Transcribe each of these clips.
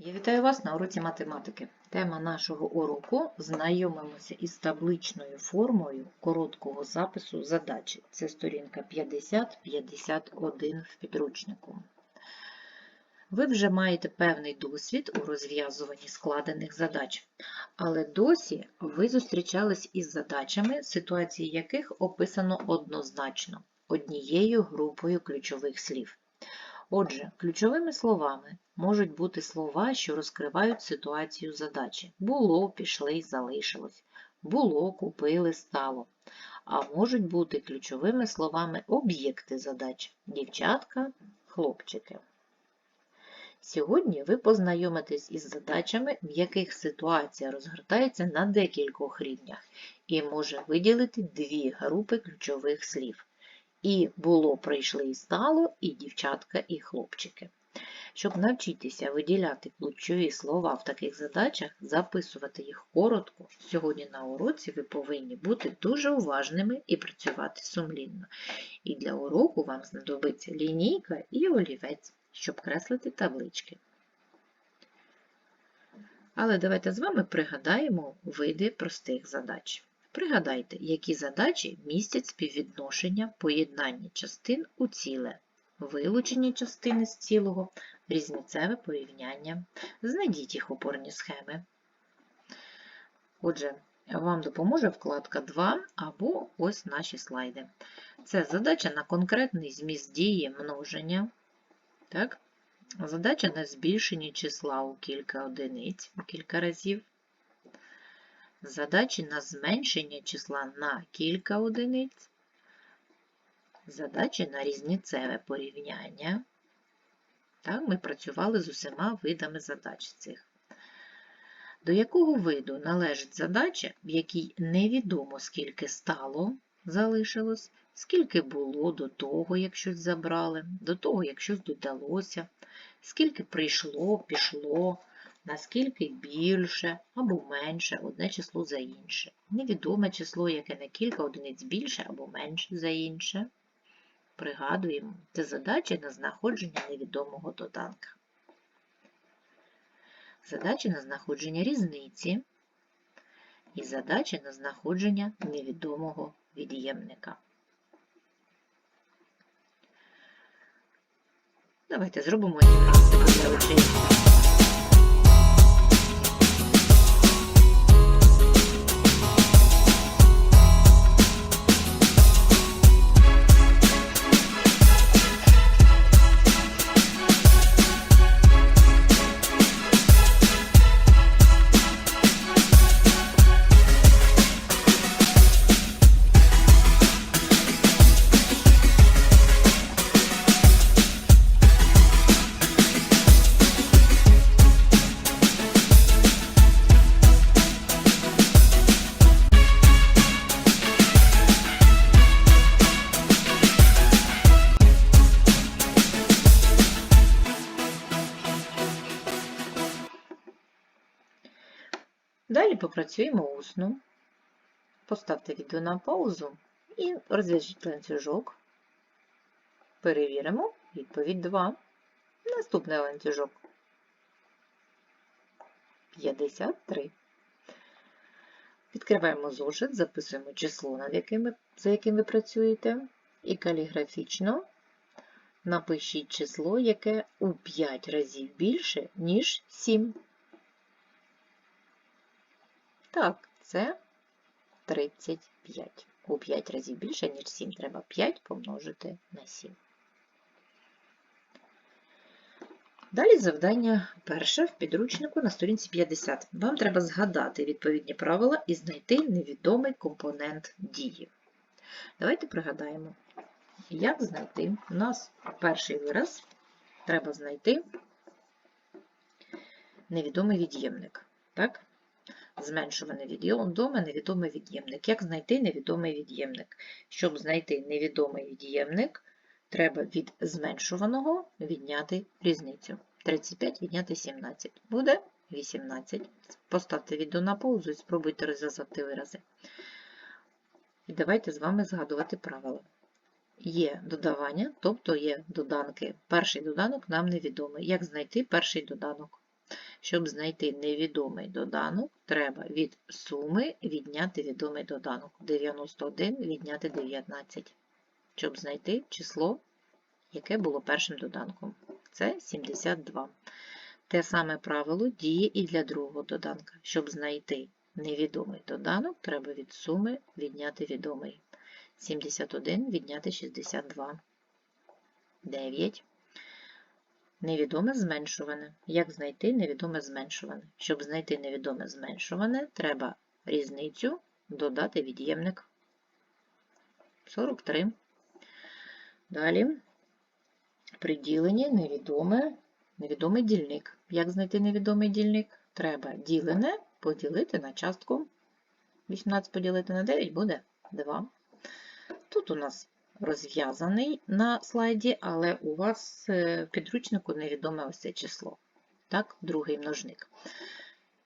Я вітаю вас на уроці математики. Тема нашого уроку знайомимося із табличною формою короткого запису задачі. Це сторінка 50-51 в підручнику. Ви вже маєте певний досвід у розв'язуванні складених задач, але досі ви зустрічались із задачами, ситуації яких описано однозначно однією групою ключових слів. Отже, ключовими словами можуть бути слова, що розкривають ситуацію задачі. Було, пішли, залишилось. Було, купили, стало. А можуть бути ключовими словами об'єкти задач дівчатка, хлопчики. Сьогодні ви познайомитесь із задачами, в яких ситуація розгортається на декількох рівнях і може виділити дві групи ключових слів. І було, прийшли і стало, і дівчатка, і хлопчики. Щоб навчитися виділяти ключові слова в таких задачах, записувати їх коротко, сьогодні на уроці ви повинні бути дуже уважними і працювати сумлінно. І для уроку вам знадобиться лінійка і олівець, щоб креслити таблички. Але давайте з вами пригадаємо види простих задач. Пригадайте, які задачі містять співвідношення поєднання частин у ціле, вилучення частини з цілого, різницеве порівняння. Знайдіть їх опорні схеми. Отже, вам допоможе вкладка 2 або ось наші слайди. Це задача на конкретний зміст дії множення. Так? Задача на збільшення числа у кілька одиниць, у кілька разів. Задачі на зменшення числа на кілька одиниць. Задачі на різницеве порівняння. Так, ми працювали з усіма видами задач цих. До якого виду належить задача, в якій невідомо скільки стало, залишилось, скільки було до того, як щось забрали, до того, як щось додалося, скільки прийшло, пішло, наскільки більше або менше одне число за інше. Невідоме число, яке на кілька одиниць більше або менше за інше. Пригадуємо, це задачі на знаходження невідомого доданка. Задачі на знаходження різниці і задачі на знаходження невідомого від'ємника. Давайте зробимо для попрацюємо. Поставте відео на паузу і розв'яжіть ланцюжок. Перевіримо відповідь 2. Наступний ланцюжок 53. Відкриваємо зошит, записуємо число, над яким, за яким ви працюєте, і каліграфічно напишіть число, яке у 5 разів більше, ніж 7. Так, це 35. У 5 разів більше, ніж 7. Треба 5 помножити на 7. Далі завдання перше в підручнику на сторінці 50. Вам треба згадати відповідні правила і знайти невідомий компонент дії. Давайте пригадаємо, як знайти. У нас перший вираз треба знайти невідомий від'ємник. Так? Зменшуване відоме, невідомий від'ємник. Як знайти невідомий від'ємник? Щоб знайти невідомий від'ємник, треба від зменшуваного відняти різницю. 35 відняти 17. Буде 18. Поставте відео на паузу і спробуйте розв'язати вирази. І давайте з вами згадувати правила. Є додавання, тобто є доданки. Перший доданок нам невідомий. Як знайти перший доданок? Щоб знайти невідомий доданок, треба від суми відняти відомий доданок. 91 відняти 19. Щоб знайти число, яке було першим доданком. Це 72. Те саме правило діє і для другого доданка. Щоб знайти невідомий доданок, треба від суми відняти відомий. 71 відняти 62. 9. Невідоме зменшуване. Як знайти невідоме зменшуване? Щоб знайти невідоме зменшуване, треба різницю додати від'ємник. 43. Далі при діленні невідоме, невідомий дільник. Як знайти невідомий дільник? Треба ділене поділити на частку. 18 поділити на 9 буде 2. Тут у нас розв'язаний на слайді, але у вас е, в підручнику невідоме ось це число. Так, другий множник.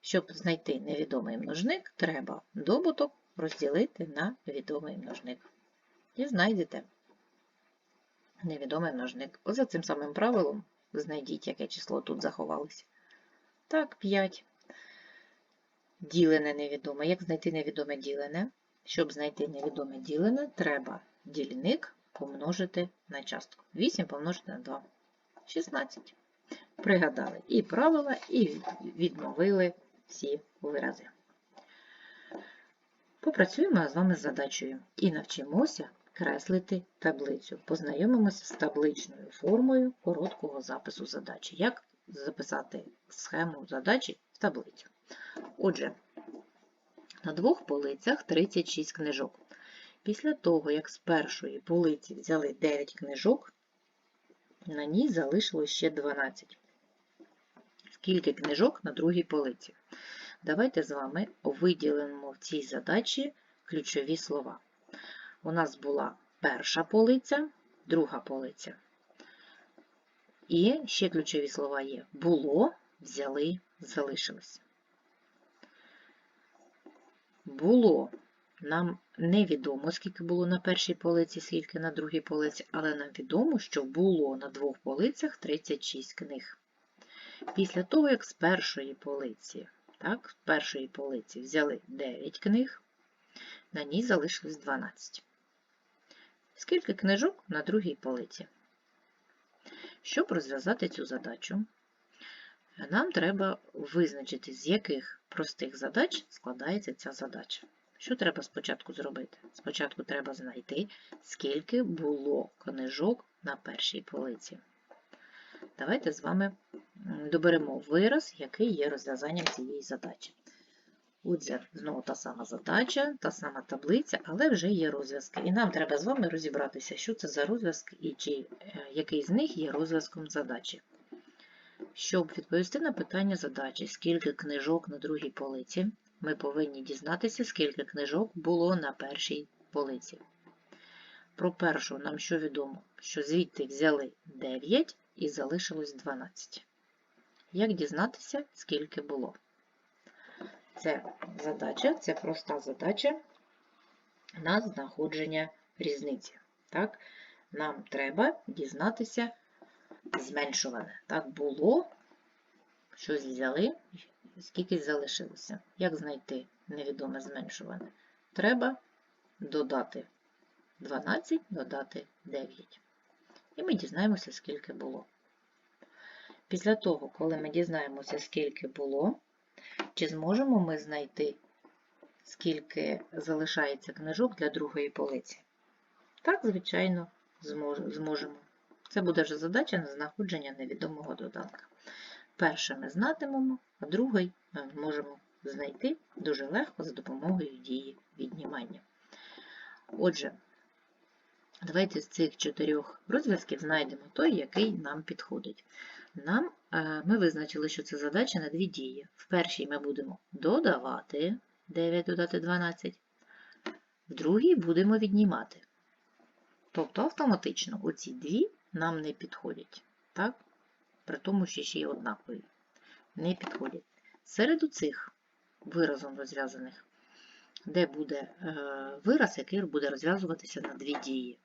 Щоб знайти невідомий множник, треба добуток розділити на відомий множник. І знайдете невідомий множник. За цим самим правилом знайдіть, яке число тут заховалося. Так, 5. Ділене невідоме. Як знайти невідоме ділене? Щоб знайти невідоме ділене, треба дільник помножити на частку. 8 помножити на 2. 16. Пригадали і правила, і відновили всі вирази. Попрацюємо з вами з задачею і навчимося креслити таблицю. Познайомимося з табличною формою короткого запису задачі. Як записати схему задачі в таблицю? Отже, на двох полицях 36 книжок. Після того, як з першої полиці взяли 9 книжок, на ній залишилось ще 12. Скільки книжок на другій полиці? Давайте з вами виділимо в цій задачі ключові слова. У нас була перша полиця, друга полиця. І ще ключові слова є: було, взяли, залишилось. Було. Нам невідомо, скільки було на першій полиці, скільки на другій полиці, але нам відомо, що було на двох полицях 36 книг. Після того, як з першої полиці, так, з першої полиці взяли 9 книг, на ній залишилось 12. Скільки книжок на другій полиці? Щоб розв'язати цю задачу, нам треба визначити, з яких простих задач складається ця задача. Що треба спочатку зробити? Спочатку треба знайти, скільки було книжок на першій полиці. Давайте з вами доберемо вираз, який є розв'язанням цієї задачі. Отже, знову та сама задача, та сама таблиця, але вже є розв'язки. І нам треба з вами розібратися, що це за розв'язки і чи, е, який з них є розв'язком задачі. Щоб відповісти на питання задачі, скільки книжок на другій полиці, ми повинні дізнатися, скільки книжок було на першій полиці. Про першу нам що відомо, що звідти взяли 9 і залишилось 12. Як дізнатися, скільки було? Це задача, це проста задача на знаходження різниці. Так? Нам треба дізнатися зменшуване. Так, було, щось взяли, скільки залишилося. Як знайти невідоме зменшуване? Треба додати 12, додати 9. І ми дізнаємося, скільки було. Після того, коли ми дізнаємося, скільки було, чи зможемо ми знайти, скільки залишається книжок для другої полиці? Так, звичайно, зможемо. Це буде вже задача на знаходження невідомого доданка. Перше ми знатимемо, а другий ми можемо знайти дуже легко за допомогою дії віднімання. Отже, давайте з цих чотирьох розв'язків знайдемо той, який нам підходить. Нам, е, Ми визначили, що це задача на дві дії. В першій ми будемо додавати 9 додати 12, в другій будемо віднімати. Тобто автоматично оці дві нам не підходять. Так? При тому, що ще й однакові. Не підходять. Серед цих виразом розв'язаних, де буде е, вираз, який буде розв'язуватися на дві дії.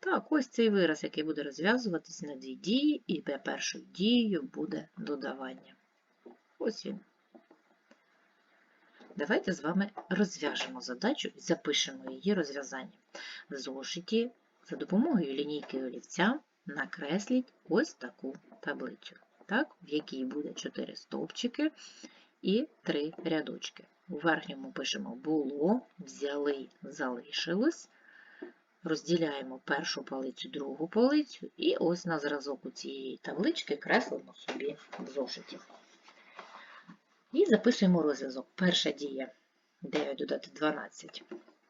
Так, ось цей вираз, який буде розв'язуватися на дві дії, і першою дією буде додавання. Ось він. Давайте з вами розв'яжемо задачу і запишемо її розв'язання. В зошиті за допомогою лінійки олівця накресліть ось таку таблицю, так, в якій буде 4 стовпчики і 3 рядочки. У верхньому пишемо було, взяли, залишилось. Розділяємо першу полицю, другу полицю, і ось на зразок у цієї таблички креслимо собі в зошиті. І записуємо розв'язок. Перша дія 9 додати 12.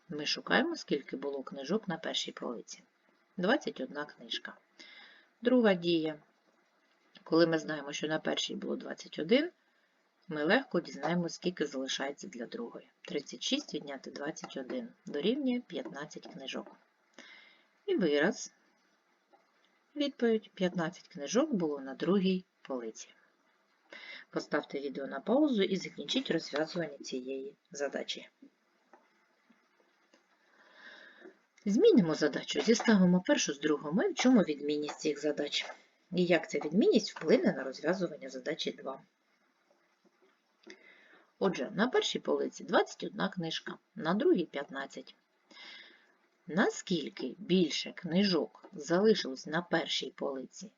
Ми шукаємо, скільки було книжок на першій полиці. 21 книжка. Друга дія. Коли ми знаємо, що на першій було 21, ми легко дізнаємося, скільки залишається для другої. 36 відняти 21 дорівнює 15 книжок. І вираз. Відповідь 15 книжок було на другій полиці. Поставте відео на паузу і закінчіть розв'язування цієї задачі. Змінимо задачу, зіставимо першу з другою. в чому відмінність цих задач? І як ця відмінність вплине на розв'язування задачі 2. Отже, на першій полиці 21 книжка, на другій 15. Наскільки більше книжок залишилось на першій полиці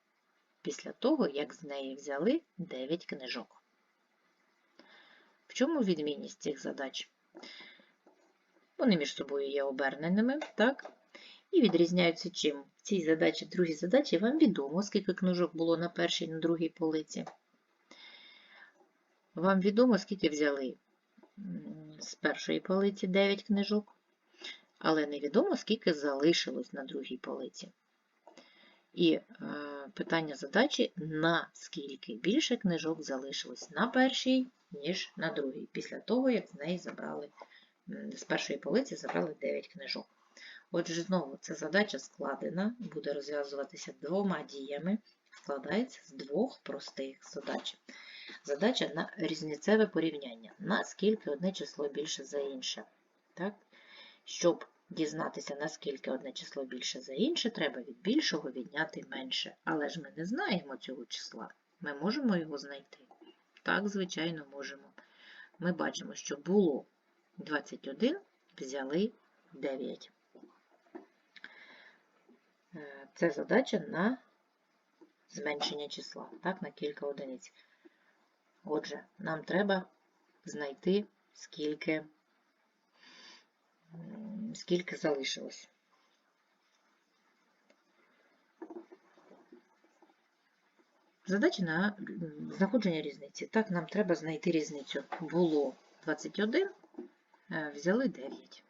після того, як з неї взяли 9 книжок? В чому відмінність цих задач? Вони між собою є оберненими, так? І відрізняються чим? В цій задачі, в другій задачі вам відомо, скільки книжок було на першій і на другій полиці. Вам відомо, скільки взяли з першої полиці 9 книжок, але невідомо, скільки залишилось на другій полиці. І е, питання задачі, наскільки більше книжок залишилось на першій, ніж на другій, після того, як з неї забрали, з першої полиці забрали 9 книжок. Отже, знову ця задача складена, буде розв'язуватися двома діями, складається з двох простих задач. Задача на різницеве порівняння, наскільки одне число більше за інше. Так? Щоб дізнатися, наскільки одне число більше за інше, треба від більшого відняти менше. Але ж ми не знаємо цього числа. Ми можемо його знайти? Так, звичайно, можемо. Ми бачимо, що було 21, взяли 9. Е, це задача на зменшення числа, так, на кілька одиниць. Отже, нам треба знайти, скільки, скільки залишилось. Задача на знаходження різниці. Так, нам треба знайти різницю. Було 21, е, взяли 9.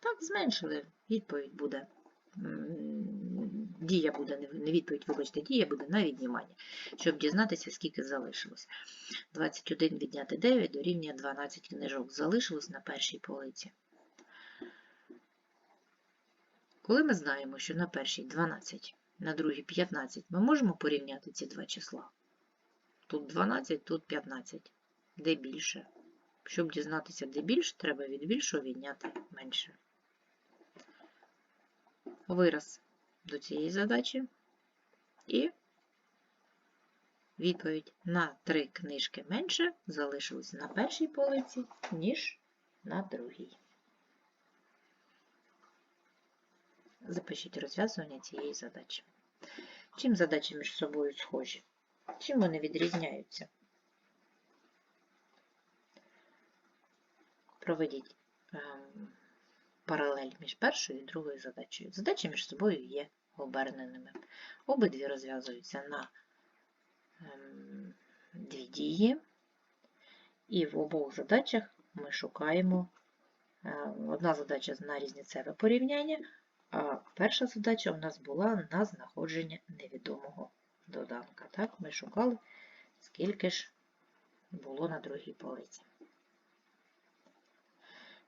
Так, зменшили. Відповідь буде дія буде не відповідь, вибачте, дія буде на віднімання, щоб дізнатися, скільки залишилось. 21 відняти 9 дорівнює 12 книжок. Залишилось на першій полиці. Коли ми знаємо, що на першій 12, на другій 15, ми можемо порівняти ці два числа. Тут 12, тут 15. Де більше? Щоб дізнатися, де більше, треба від більшого відняти менше. Вираз до цієї задачі. І відповідь на три книжки менше залишилось на першій полиці, ніж на другій. Запишіть розв'язування цієї задачі. Чим задачі між собою схожі? Чим вони відрізняються? Проведіть ем, паралель між першою і другою задачею. Задачі між собою є оберненими. Обидві розв'язуються на ем, дві дії, і в обох задачах ми шукаємо е, одна задача на різницеве порівняння, а перша задача у нас була на знаходження невідомого доданка. Так, Ми шукали, скільки ж було на другій полиці.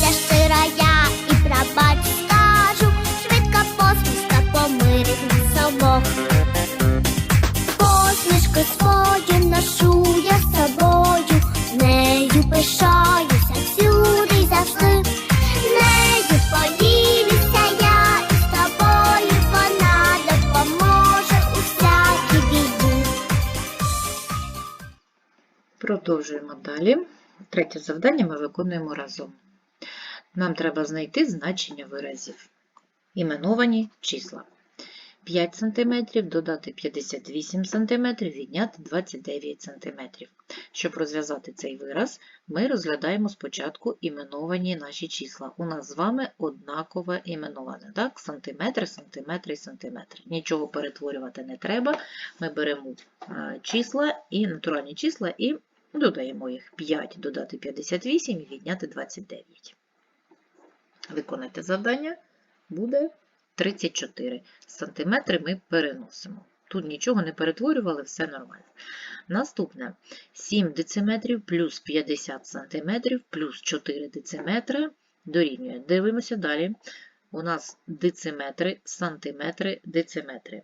я щира я і прабач скажу, швидка посмішка помирить нас обох. Посмішку свою ношу я з собою, нею пишаюся всюди й. Нею поділюся я і з у всякій біді. Продовжуємо далі. Третє завдання ми виконуємо разом. Нам треба знайти значення виразів. Іменовані числа. 5 см додати 58 см, відняти 29 см. Щоб розв'язати цей вираз, ми розглядаємо спочатку іменовані наші числа. У нас з вами однакове іменоване. Так? Сантиметри, сантиметри, сантиметри. Нічого перетворювати не треба. Ми беремо е, числа і натуральні числа і додаємо їх. 5 додати 58 і відняти 29. Виконайте завдання. Буде 34 сантиметри ми переносимо. Тут нічого не перетворювали, все нормально. Наступне 7 дециметрів плюс 50 сантиметрів плюс 4 дециметри дорівнює. Дивимося далі. У нас дециметри, сантиметри, дециметри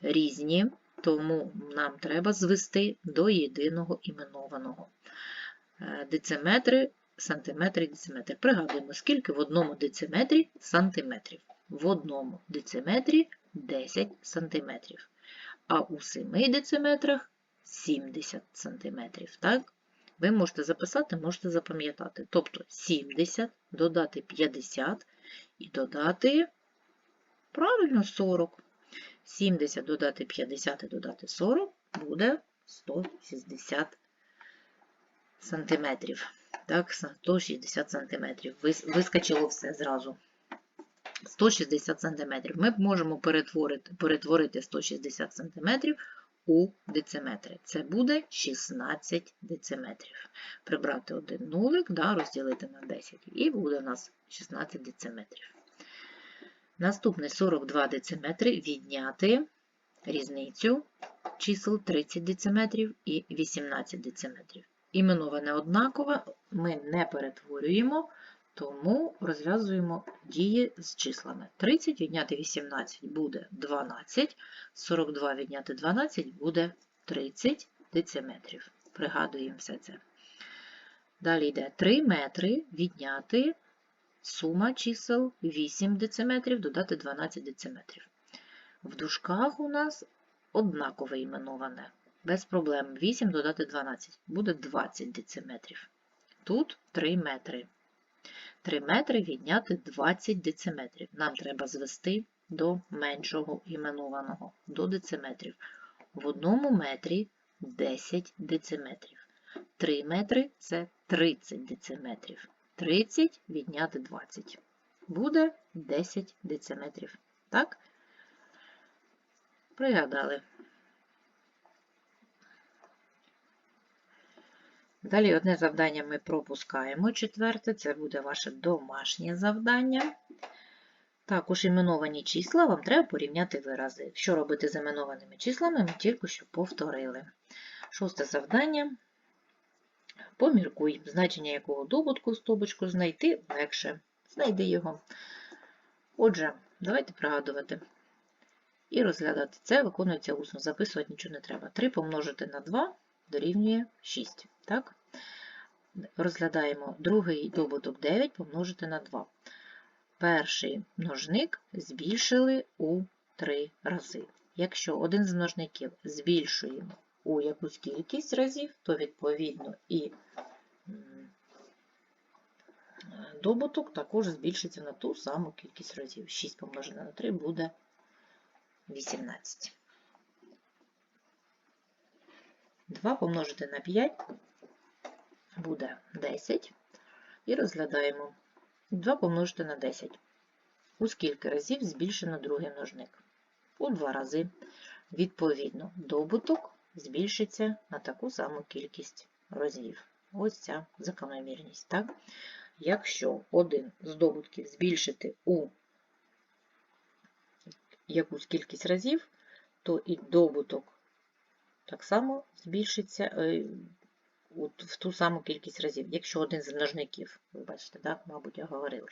різні, тому нам треба звести до єдиного іменованого. Е, Дециметри, сантиметри, дециметри. Пригадуємо, скільки в одному дециметрі сантиметрів. В одному дециметрі 10 сантиметрів, а у 7 дециметрах 70 сантиметрів. Так? Ви можете записати, можете запам'ятати. Тобто 70 додати 50 і додати правильно 40. 70 додати 50 і додати 40 буде 160 сантиметрів. Так, 160 сантиметрів. Вискочило все зразу. 160 см. Ми можемо перетворити, перетворити 160 см у дециметри. Це буде 16 дециметрів. Прибрати один нулик, да, розділити на 10, і буде у нас 16 дециметрів. Наступне 42 дециметри відняти різницю чисел 30 дециметрів і 18 дециметрів. Іменоване однакове ми не перетворюємо, тому розв'язуємо дії з числами. 30 відняти 18 буде 12, 42 відняти 12 буде 30 дециметрів. Пригадуємо все це. Далі йде 3 метри відняти сума чисел 8 дециметрів, додати 12 дециметрів. В дужках у нас однакове іменоване. Без проблем 8 додати 12 буде 20 дециметрів. Тут 3 метри. 3 метри відняти 20 дециметрів. Нам треба звести до меншого іменованого, до дециметрів. В одному метрі 10 дециметрів. 3 метри це 30 дециметрів. 30 відняти 20. Буде 10 дециметрів. Так? Пригадали. Далі одне завдання ми пропускаємо. Четверте, це буде ваше домашнє завдання. Також іменовані числа вам треба порівняти вирази. Що робити з іменованими числами, ми тільки що повторили. Шосте завдання. Поміркуй, значення якого добутку стовбочку знайти легше. Знайди його. Отже, давайте пригадувати. І розглядати це виконується усно, записувати нічого не треба. 3 помножити на 2 дорівнює 6. Так? Розглядаємо другий добуток 9 помножити на 2. Перший множник збільшили у 3 рази. Якщо один з множників збільшуємо у якусь кількість разів, то відповідно і добуток також збільшиться на ту саму кількість разів. 6 помножене на 3 буде 18. 2 помножити на 5 буде 10. І розглядаємо 2 помножити на 10. У скільки разів збільшено другий множник? У 2 рази. Відповідно, добуток збільшиться на таку саму кількість разів. Ось ця закономірність. Так? Якщо один з добутків збільшити у якусь кількість разів, то і добуток так само збільшиться е, в ту саму кількість разів, якщо один з множників, ви бачите, так, мабуть, я говорила.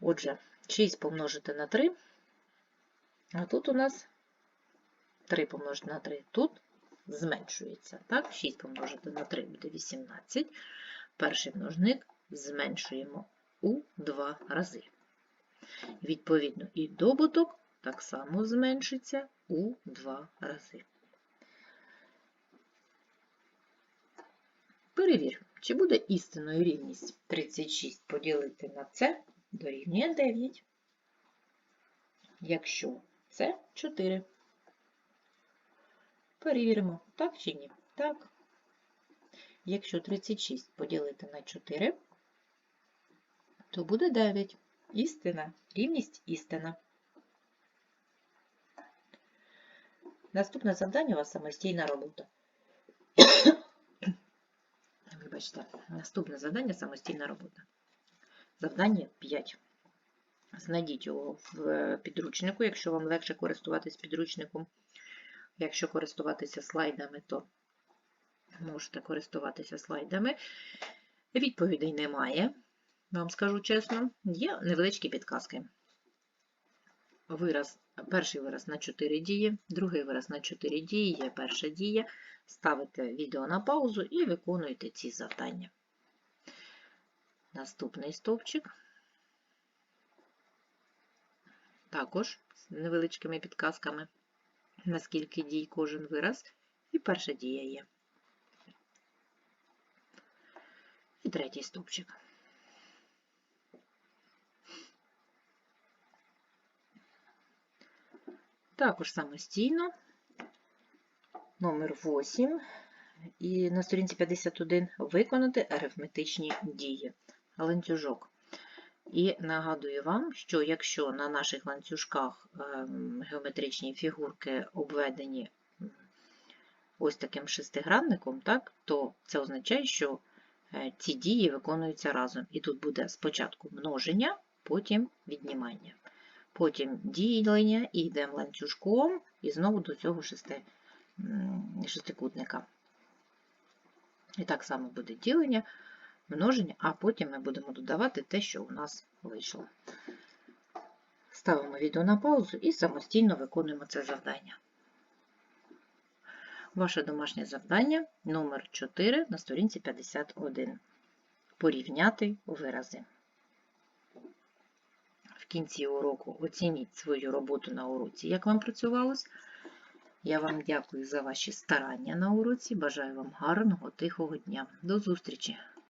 Отже, 6 помножити на 3, а тут у нас 3 помножити на 3. Тут зменшується. Так? 6 помножити на 3 буде 18. Перший множник зменшуємо у 2 рази. Відповідно, і добуток так само зменшиться у 2 рази. Перевір, чи буде істинною рівність 36 поділити на це дорівнює 9. Якщо це 4. Перевіримо, так чи ні? Так. Якщо 36 поділити на 4, то буде 9. Істина. Рівність істина. Наступне завдання у вас самостійна робота. Вибачте, наступне завдання самостійна робота. Завдання 5. Знайдіть його в підручнику, якщо вам легше користуватись підручником. Якщо користуватися слайдами, то можете користуватися слайдами. Відповідей немає, вам скажу чесно. Є невеличкі підказки. Вираз, перший вираз на 4 дії, другий вираз на 4 дії, є перша дія. Ставите відео на паузу і виконуєте ці завдання. Наступний стовпчик. Також з невеличкими підказками, наскільки дій кожен вираз. І перша дія є. І третій стовпчик. Також самостійно. Номер 8. І на сторінці 51 виконати арифметичні дії. Ланцюжок. І нагадую вам, що якщо на наших ланцюжках ем, геометричні фігурки обведені ось таким шестигранником, так, то це означає, що е, ці дії виконуються разом. І тут буде спочатку множення, потім віднімання. Потім ділення, і йдемо ланцюжком, і знову до цього шести, шестикутника. І так само буде ділення, множення, а потім ми будемо додавати те, що у нас вийшло. Ставимо відео на паузу і самостійно виконуємо це завдання. Ваше домашнє завдання номер 4 на сторінці 51. Порівняти вирази. В кінці уроку оцініть свою роботу на уроці, як вам працювалось. Я вам дякую за ваші старання на уроці. Бажаю вам гарного, тихого дня. До зустрічі!